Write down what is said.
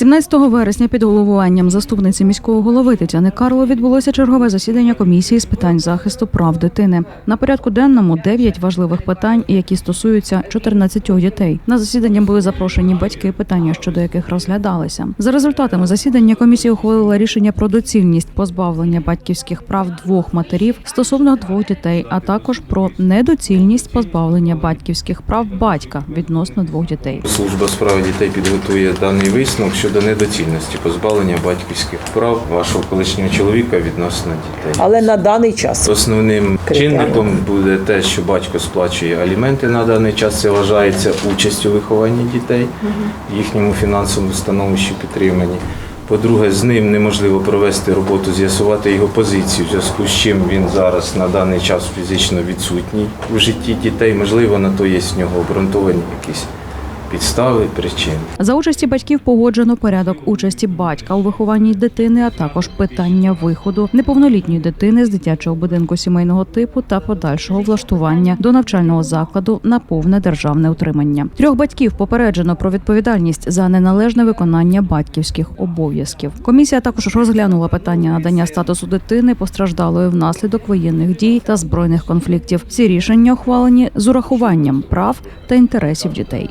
17 вересня під головуванням заступниці міського голови Тетяни Карло відбулося чергове засідання комісії з питань захисту прав дитини. На порядку денному 9 важливих питань, які стосуються 14 дітей. На засідання були запрошені батьки, питання щодо яких розглядалися. За результатами засідання комісія ухвалила рішення про доцільність позбавлення батьківських прав двох матерів стосовно двох дітей, а також про недоцільність позбавлення батьківських прав батька відносно двох дітей. Служба справ дітей підготує даний висновок щодо недоцільності позбавлення батьківських прав вашого колишнього чоловіка відносно дітей. Але на даний час Основним Критерієм. чинником буде те, що батько сплачує аліменти на даний час. Це вважається участю у вихованні дітей, їхньому фінансовому становищі підтриманні. По-друге, з ним неможливо провести роботу, з'ясувати його позицію, в зв'язку з чим він зараз на даний час фізично відсутній у житті дітей. Можливо, на то є в нього обґрунтовані якісь підстави, причини. За участі батьків погоджено порядок участі батька у вихованні дитини, а також питання виходу неповнолітньої дитини з дитячого будинку сімейного типу та подальшого влаштування до навчального закладу на повне державне утримання. Трьох батьків попереджено про відповідальність за неналежне виконання батьківських обов'язків. Комісія також розглянула питання надання статусу дитини постраждалої внаслідок воєнних дій та збройних конфліктів. Ці рішення ухвалені з урахуванням прав та інтересів дітей.